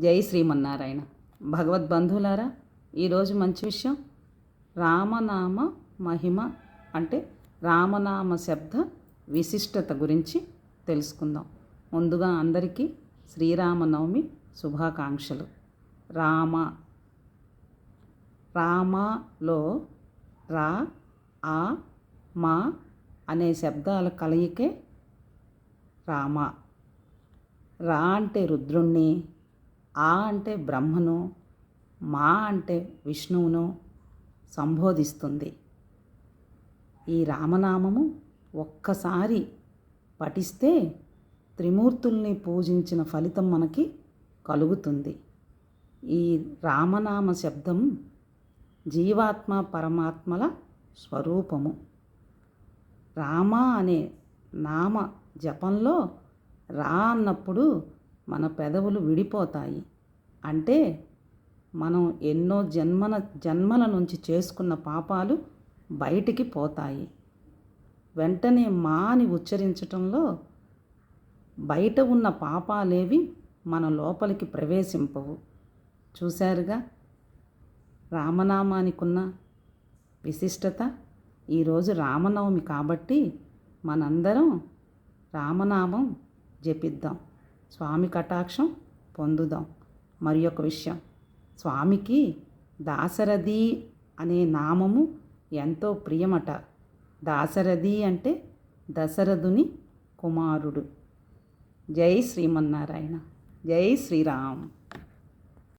జై శ్రీమన్నారాయణ. భగవద్బంధువులారా ఈరోజు మంచి విషయం. రామనామ మహిమ అంటే రామనామ శబ్ద విశిష్టత గురించి తెలుసుకుందాం. ముందుగా అందరికీ శ్రీరామనవమి శుభాకాంక్షలు. రామ రామలో రా ఆ మా అనే శబ్దాల కలయికే రామ. రా అంటే రుద్రుణ్ణి ఆ అంటే బ్రహ్మను మా అంటే విష్ణువును సంబోధిస్తుంది. ఈ రామనామము ఒక్కసారి పఠిస్తే త్రిమూర్తుల్ని పూజించిన ఫలితం మనకి కలుగుతుంది. ఈ రామనామ శబ్దం జీవాత్మ పరమాత్మల స్వరూపము. రామ అనే నామ జపంలో రా అన్నప్పుడు మన పెదవులు విడిపోతాయి. అంటే మనం ఎన్నో జన్మల జన్మల నుంచి చేసుకున్న పాపాలు బయటికి పోతాయి. వెంటనే మా అని ఉచ్చరించటంలో బయట ఉన్న పాపాలేవి మన లోపలికి ప్రవేశింపవు. చూశారుగా? రామనామానికి ఉన్న విశిష్టత ఈరోజు రామనవమి కాబట్టి మనందరం రామనామం జపిద్దాం. స్వామి కటాక్షం పొందుదాం. మరి ఒక విషయం. స్వామికి దాశరథి అనే నామము ఎంతో ప్రియమట. దాశరథి అంటే దశరథుని కుమారుడు. జై శ్రీమన్నారాయణ. జై శ్రీరామ్.